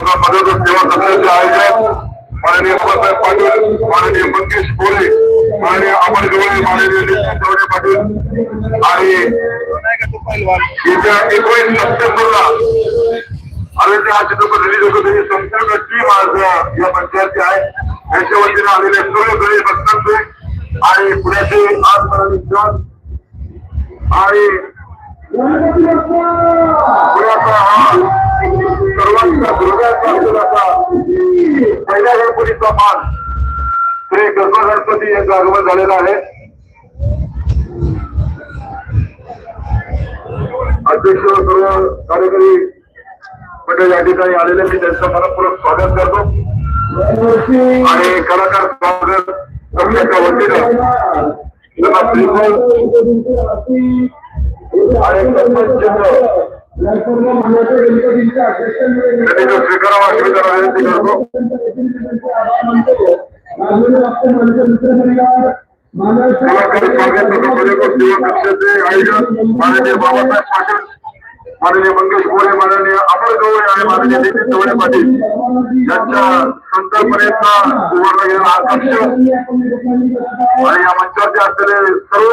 मदत सेवा समितीचे आयोजक माननीय अप्पासाहेब पाटील माननीय मंगेश बोले माननीय अमर गवळे माननीय नितीन गवळे पाटील. आणि येत्या एकोणीस सप्टेंबरला आरोग्य हा चित्रपट रिलीज होतो त्याची संपूर्ण टीम आज या पंचायती आहे. यांच्या वतीने आलेले सर्व भक्तांचे आणि पुण्याचे आज मराठी जॉन आणि पुण्याचा हा सर्वांचा हृदयात असा पहिल्या गणपतीचा मान श्री गणपती गणपती यांचं आगमन झालेलं आहे. अध्यक्ष सर्व कार्यकारी मंडळ या ठिकाणी आलेले मी त्यांचं मनपूर्वक स्वागत करतो. आणि कलाकार स्वागत करण्याच्या वतीनं त्यांना आणि माननीय बाबासाहेब पाटील माननीय मंगेश गोळे माननीय अमर गवळे आणि माननीय नितीन गवळे पाटील यांच्या संकल्पनेचा उभारला गेलेला हा कक्ष आणि या मंचावरती असलेले सर्व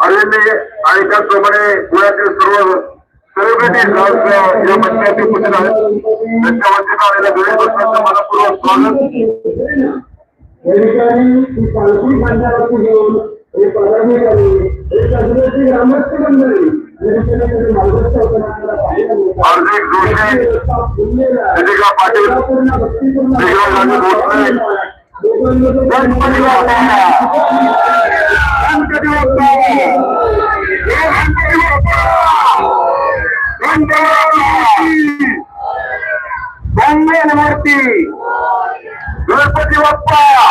आयोजने आणि त्याचप्रमाणे पुण्यातील सर्व सेलिब्रिटीज आज या मंचावरती उपस्थित आहेत त्यांच्या वतीनं आलेल्या गणेश भक्तांचं मनपूर्वक स्वागत. हार्दिक जोशी. दीपिका पाटील भोसले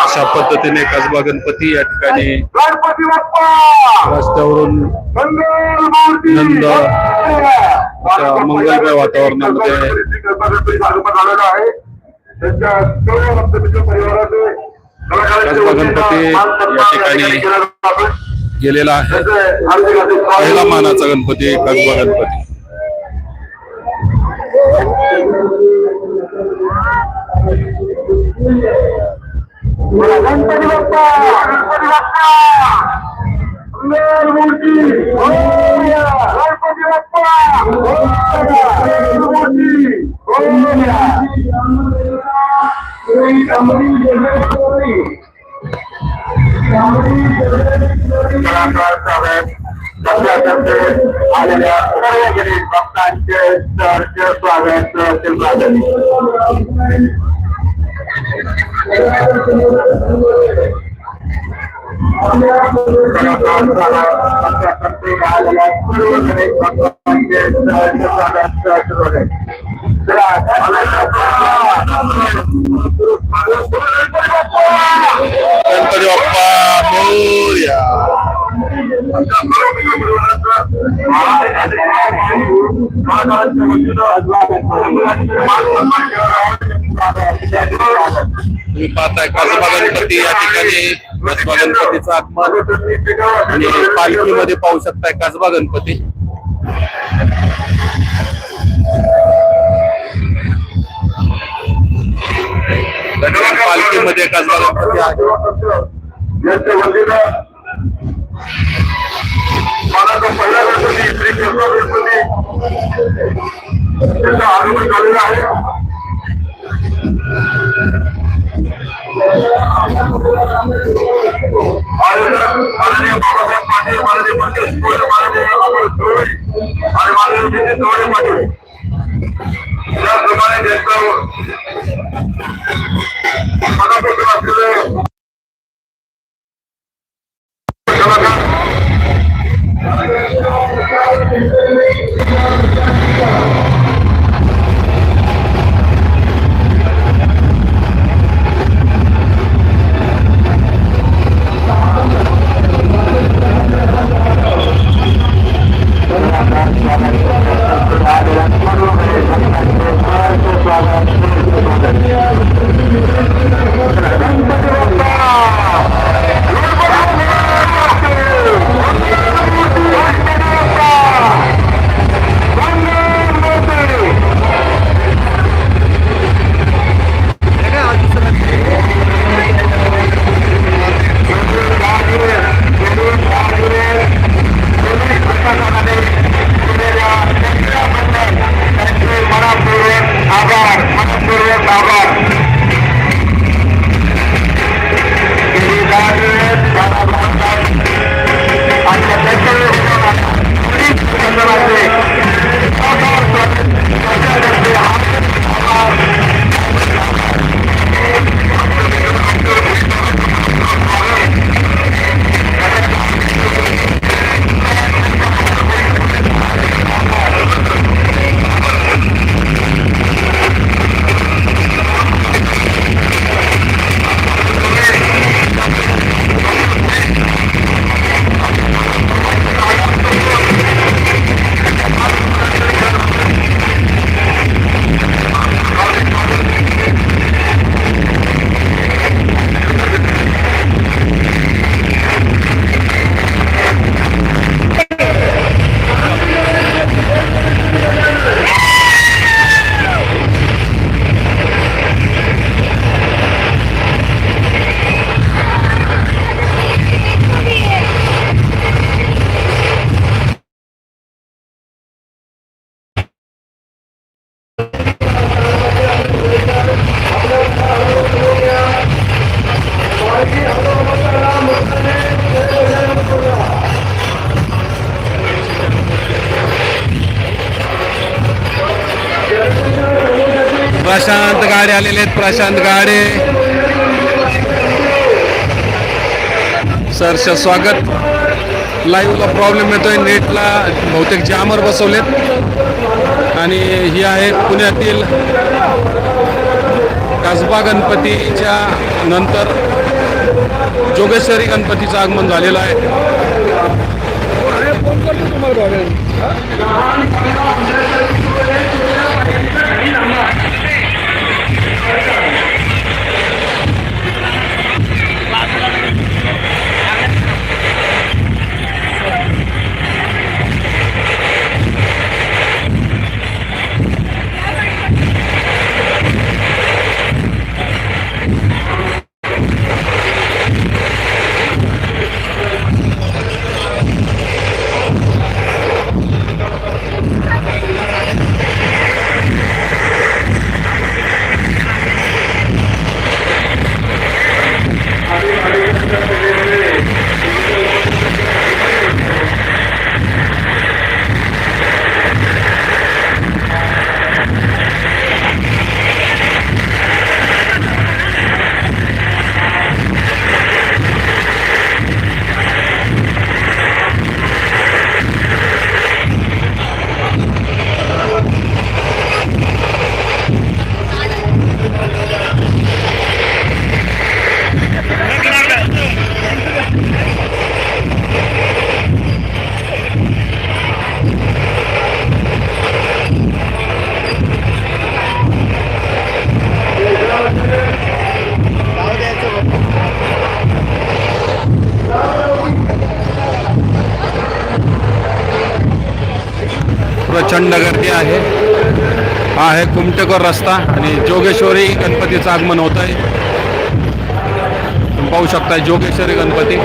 अशा पद्धतीने कसबा गणपती या ठिकाणी गणपती बाप्पा. रस्त्यावरून नंद मंगलमय वातावरणामध्ये कसबा गणपती या ठिकाणी गेलेला आहे. पहिला मानाचा गणपती कसबा गणपती. गणपती कलाकार साहेब सध्यातर्फे आलेल्या सर्व गणेश भक्तांचे सहर्ष स्वागत कसबा गणपतीचा आगमन. आणि पालखीमध्ये पाहू शकताय कसबा गणपती. पालखीमध्ये कसबा गणपती आहे. पहिला गणपती श्री गणपती त्याचं आगमन झालेलं आहे. आयोजक माननीय बाबासाहेब अधिकारी आलेले आहेत प्रशांत गाडे. सरचं स्वागत. लाईव्हला प्रॉब्लेम येतोय. नेटला बहुतेक जामर बसवलेत. आणि ही आहे पुण्यातील कसबा गणपतीच्या नंतर जोगेश्वरी गणपतीचं आगमन झालेलं आहे. प्रचंड गर्दी आहे. हा आहे कुमटेकर रस्ता आणि जोगेश्वरी गणपतीचं आगमन होत आहे पाहू शकता जोगेश्वरी गणपती.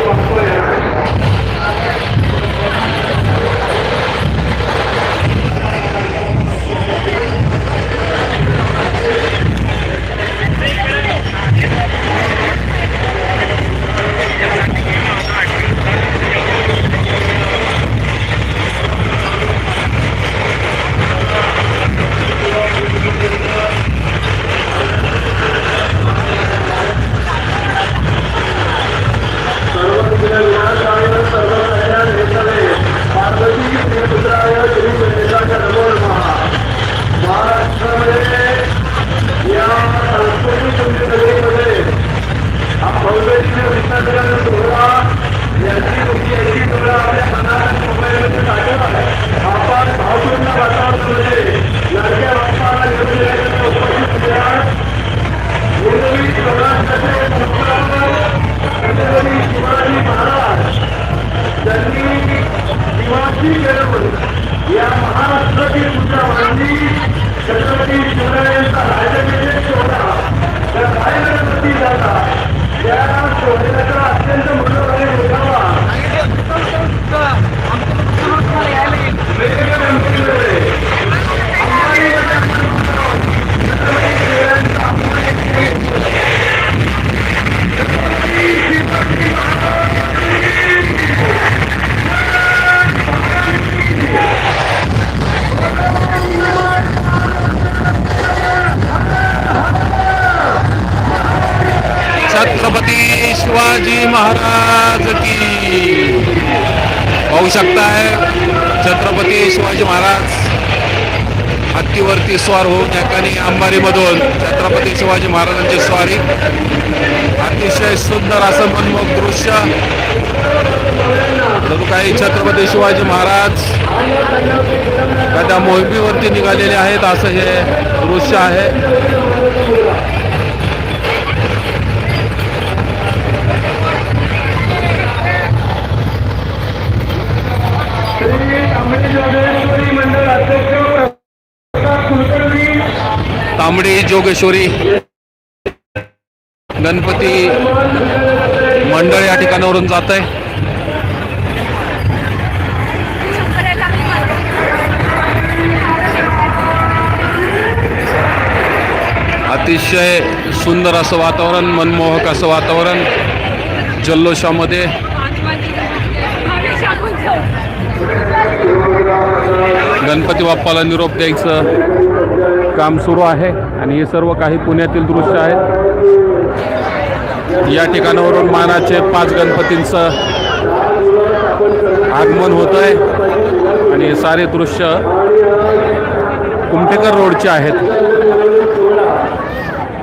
या महाराष्ट्रातील मुद्रावांनी छत्रपती शिवरायांचा राजकीय शोधा त्या काय गणपती जाता त्या शोधण्याचा अत्यंत मोठा मुद्दावा. छत्रपती शिवाजी महाराज की। पाहू शकताय छत्रपती शिवाजी महाराज हत्तीवरती स्वार होऊन एकाने अंबारीमधून छत्रपती शिवाजी महाराजांची स्वारी. अतिशय सुंदर असं मनमोहक दृश्य. जणू काही छत्रपती शिवाजी महाराज. त्या मोहिमेवरती निघालेले आहेत असं हे दृश्य आहे. तांबडी जोगेश्वरी गणपती मंडळ या ठिकाणावरून जात आहे. अतिशय सुंदर असं वातावरण मनमोहक असं वातावरण जल्लोषामध्ये. गणपती बाप्पाला निरोप द्यायचं. काम सुरू आहे आणि हे सर्व काही पुण्यातील दृश्य आहेत. या ठिकाणावरून मानाचे पाच गणपतींचं आगमन होत आहे आणि हे सारे दृश्य कुमठेकर रोडचे आहेत.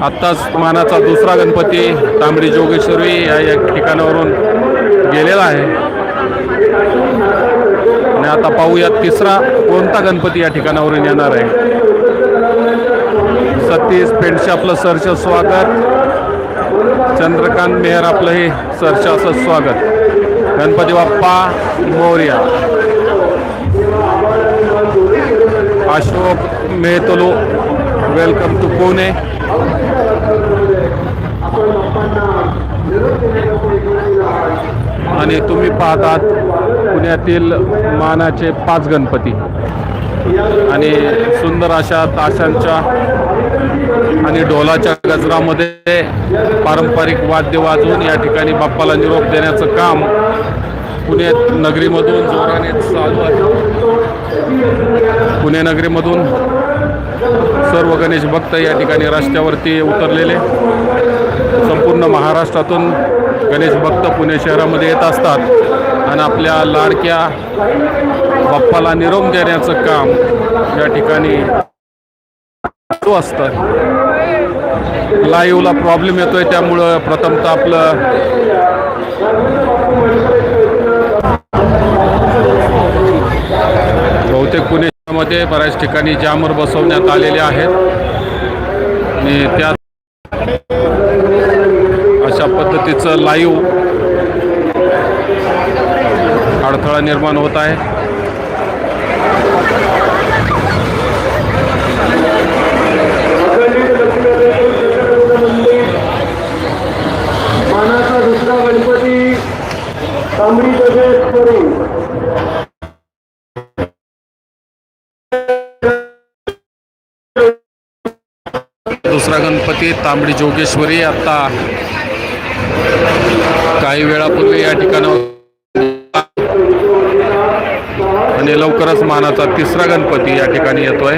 आत्ताच मानाचा दुसरा गणपती तांबडी जोगेश्वरी या या ठिकाणावरून गेलेला आहे. आणि आता पाहूयात तिसरा कोणता गणपती या ठिकाणावरून येणार आहे. सतीश पेंडशे आपलं सरच स्वागत. चंद्रकांत मेहर आपलं हे सरशाचं असं स्वागत. गणपती बाप्पा मोर्या. अशोक मेहतलो वेलकम टू पुणे. आणि तुम्ही पाहतात पुण्यातील मानाचे पाच गणपती. आणि सुंदर अशा ताशांच्या आणि ढोलाच्या गजरामध्ये पारंपरिक वाद्य वाजवून या ठिकाणी बाप्पाला निरोप देण्याचं काम पुणे नगरीमधून जोराने चालू आहे. पुणे नगरीमधून सर्व गणेश भक्त या ठिकाणी रस्त्यावरती उतरलेले. संपूर्ण महाराष्ट्रातून गणेश भक्त पुणे शहरामध्ये येत असतात आणि आपल्या लाडक्या बाप्पाला निरोप देण्याचं काम या ठिकाणी चालू असतं. लाईव्हला प्रॉब्लेम येतोय त्यामुळं प्रथमतः आपलं बहुतेक पुणे शहरामध्ये बऱ्याच ठिकाणी जामर बसवण्यात आलेले आहेत. आणि त्या अशा पद्धतीचं लाईव्ह अडथळा निर्माण होत आहे. तांबडी दुसरा गणपती तांबडी जोगेश्वरी. आता काही वेळापूर्वी या ठिकाणावर आणि लवकरच मानाचा तिसरा गणपती या ठिकाणी येतोय.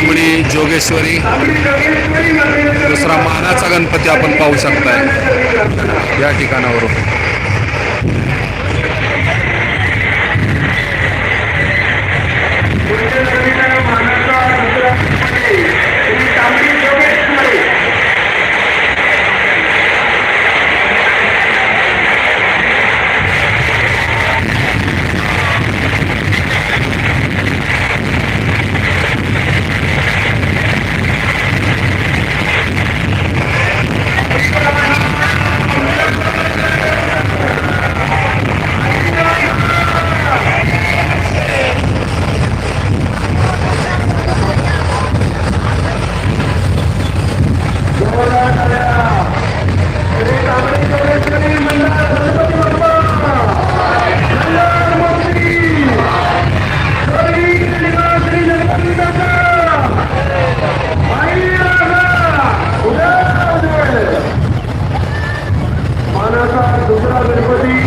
तांबडी जोगेश्वरी दुसरा मानाचा गणपती आपण पाहू शकताय या ठिकाणावरून मानाचा दुसरा गणपती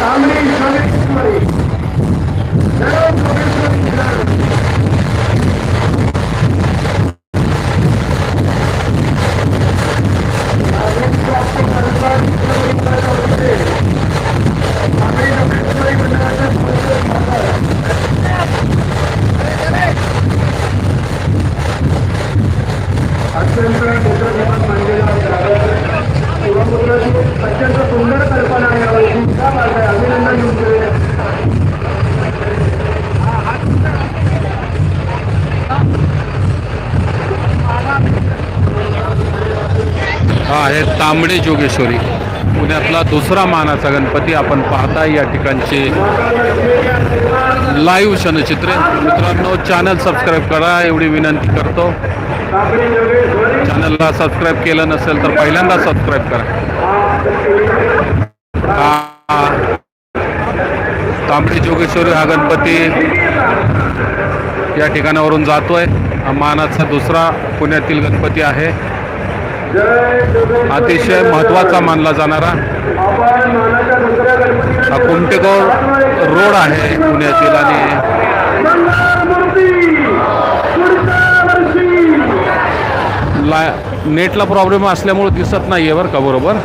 तांबडी जोगेश्वरी जय आहे तांबडे जोगेश्वरी. पुण्यातला दुसरा मानाचा गणपती आपण पाहता या ठिकाणचे लाईव्ह क्षणचित्रे मित्रांनो चॅनल सबस्क्राईब करा एवढी विनंती करतो. चॅनलला सबस्क्राईब केलं नसेल तर पहिल्यांदा सबस्क्राईब करा. तांबडे तांबडी जोगेश्वरी हा गणपती या ठिकाणावरून जातोय. हा मानाचा दुसरा पुण्यातील गणपती आहे. अतिशय महत्त्वाचा मानला जाणारा हा कुमटेगाव रोड आहे पुण्यातील आणि ला नेटला प्रॉब्लेम असल्यामुळे दिसत नाही आहे बरं का बरोबर?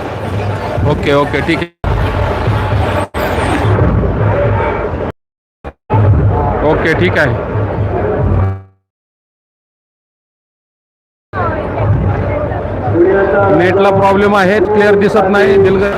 ओके ओके ठीक आहे. ओके ठीक आहे. नेटला प्रॉब्लेम आहे क्लिअर दिसत नाही दिलग